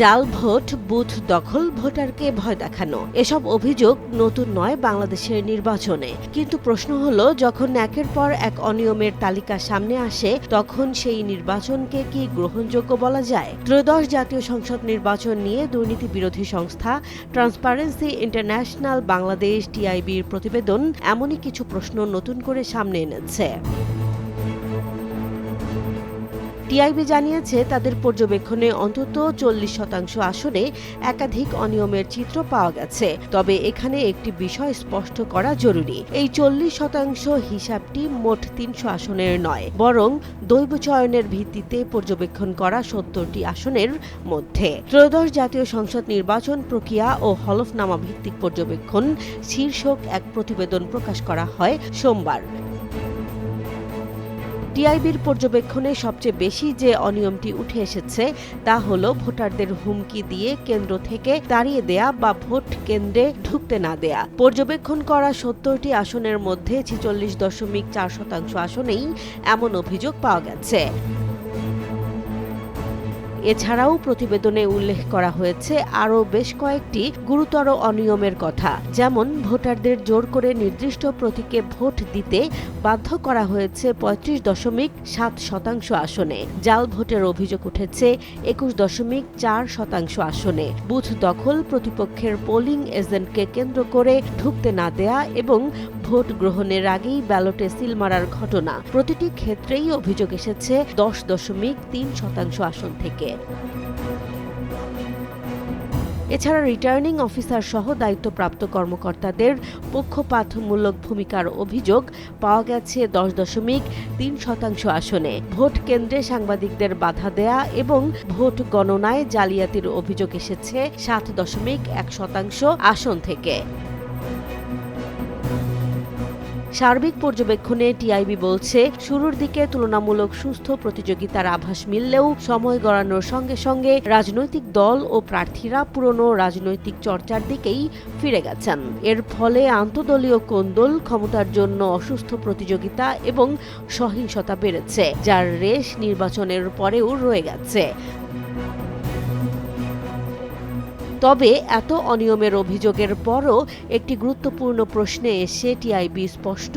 জাল vote, booth দখল, ভোটারকে ভয় দেখানো। এসব অভিযোগ নতুন নয় বাংলাদেশের নির্বাচনে। কিন্তু প্রশ্ন হলো, যখন একের পর এক অনিয়মের তালিকা সামনে আসে, তখন সেই নির্বাচনকে কি গ্রহণযোগ্য বলা যায়? ত্রয়োদশ জাতীয় সংসদ নির্বাচন নিয়ে দুর্নীতি বিরোধী সংস্থা ট্রান্সপারেন্সি ইন্টারন্যাশনাল বাংলাদেশ টিআইবির প্রতিবেদন এমনই কিছু প্রশ্ন নতুন করে সামনে এনেছে। টিআইবি জানিয়েছে, তাদের পর্যবেক্ষণে অন্তত চল্লিশ শতাংশ আসনে একাধিক অনিয়মের চিত্র পাওয়া গেছে। তবে এখানে একটি বিষয় স্পষ্ট করা জরুরি। এই চল্লিশ শতাংশ হিসাবটি মোট তিনশো আসনের নয়, বরং দৈব চয়নের ভিত্তিতে পর্যবেক্ষণ করা সত্তরটি আসনের মধ্যে। ত্রয়োদশ জাতীয় সংসদ নির্বাচন প্রক্রিয়া ও হলফনামা ভিত্তিক পর্যবেক্ষণ শীর্ষক এক প্রতিবেদন প্রকাশ করা হয় সোমবার। টিআইবির পর্যবেক্ষণে সবচেয়ে বেশি যে অনিয়মটি উঠে এসেছে, তা হল ভোটারদের হুমকি দিয়ে কেন্দ্র থেকে তাড়িয়ে দেয়া বা ভোট কেন্দ্রে ঢুকতে না দেয়া। পর্যবেক্ষণ করা সত্তরটি আসনের মধ্যে ছেচল্লিশ দশমিক চার শতাংশ আসনেই এমন অভিযোগ পাওয়া গেছে। এছাড়াও প্রতিবেদনে উল্লেখ করা হয়েছে আরও বেশ কয়েকটি গুরুতর অনিয়মের কথা, যেমন ভোটারদের জোর করে নির্দিষ্ট প্রতীকে ভোট দিতে বাধ্য করা হয়েছে পঁয়ত্রিশ দশমিক সাত শতাংশ আসনে। জাল ভোটের অভিযোগ উঠেছে একুশ দশমিক চার শতাংশ আসনে। বুথ দখল প্রতিপক্ষের পোলিং এজেন্টকে কেন্দ্র করে ঢুকতে না দেয়া এবং ভোট গ্রহণের আগেই ব্যালটে সিল মারার ঘটনা। প্রতিটি ক্ষেত্রেই অভিযোগ এসেছে দশ দশমিক তিন শতাংশ আসন থেকে। এছাড়া রিটার্নিং অফিসার সহ দায়িত্বপ্রাপ্ত কর্মকর্তাদের পক্ষপাতমূলক ভূমিকার অভিযোগ পাওয়া গেছে দশ দশমিক তিন শতাংশ আসনে। ভোট কেন্দ্রে সাংবাদিকদের বাধা দেয়া এবং ভোট গণনায় জালিয়াতির অভিযোগ এসেছে সাত দশমিক এক শতাংশ আসন থেকে। সার্বিক পর্যবেক্ষণে টিআইবি বলছে, শুরুর দিকে তুলনামূলক সুস্থ প্রতিযোগিতার আভাস মিললেও সময় গড়ানোর সঙ্গে সঙ্গে রাজনৈতিক দল ও প্রার্থীরা পুরনো রাজনৈতিক চর্চার দিকেই ফিরে গেছেন। এর ফলে আন্তদলীয় কোন্দল ক্ষমতার জন্য অসুস্থ প্রতিযোগিতা এবং সহিংসতা বেড়েছে, যার রেশ নির্বাচনের পরেও রয়ে গেছে। তবে এত অনিয়মের অভিযোগের পরও একটি গুরুত্বপূর্ণ প্রশ্নে এসে টিআইবি স্পষ্ট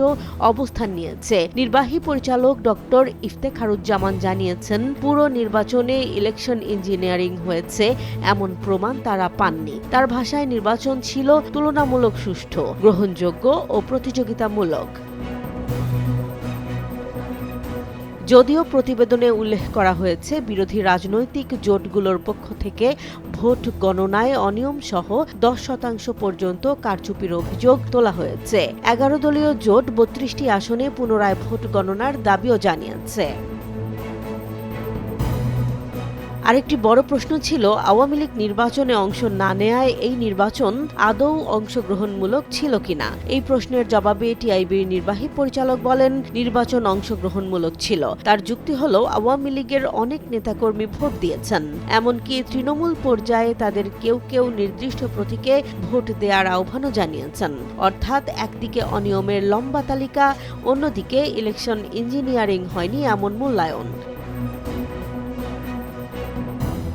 অবস্থান নিয়েছে। নির্বাহী পরিচালক ডক্টর ইফতেখারুজ্জামান জানিয়েছেন, পুরো নির্বাচনে ইলেকশন ইঞ্জিনিয়ারিং হয়েছে, এমন প্রমাণ তারা পাননি। তার ভাষায় নির্বাচন ছিল তুলনামূলক সুষ্ঠু, গ্রহণযোগ্য ও প্রতিযোগিতামূলক। যদিও প্রতিবেদনে উল্লেখ করা হয়েছে, বিরোধী রাজনৈতিক জোটগুলোর পক্ষ থেকে ভোট গণনায় অনিয়ম সহ দশ শতাংশ পর্যন্ত কারচুপির অভিযোগ তোলা হয়েছে। এগারো দলীয় জোট বত্রিশটি আসনে পুনরায় ভোট গণনার দাবিও জানিয়েছে। আরেকটি বড় প্রশ্ন ছিল, আওয়ামী লীগ নির্বাচনে অংশ না নেয়ায় এই নির্বাচন আদৌ অংশগ্রহণমূলক ছিল কিনা? এই প্রশ্নের জবাবে টিআইবির নির্বাহী পরিচালক বলেন, নির্বাচন অংশগ্রহণমূলক ছিল। তার যুক্তি হল, আওয়ামী লীগের অনেক নেতাকর্মী ভোট দিয়েছেন। এমনকি তৃণমূল পর্যায়ে তাদের কেউ কেউ নির্দিষ্ট প্রতীকে ভোট দেওয়ার আহ্বানও জানিয়েছেন। অর্থাৎ একদিকে অনিয়মের লম্বা তালিকা, অন্যদিকে ইলেকশন ইঞ্জিনিয়ারিং হয়নি এমন মূল্যায়ন।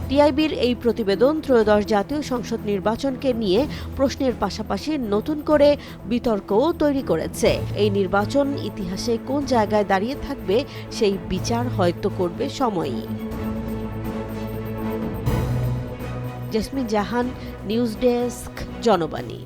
টিআইবির এই প্রতিবেদন ত্রয়োদশ জাতীয় সংসদ নির্বাচনকে নিয়ে প্রশ্নের পাশাপাশি নতুন করে বিতর্কও তৈরি করেছে। এই নির্বাচন ইতিহাসে কোন জায়গায় দাঁড়িয়ে থাকবে সেই বিচার হয়তো করবে সময়ই। Jasmin Jahan, news desk, Janobani.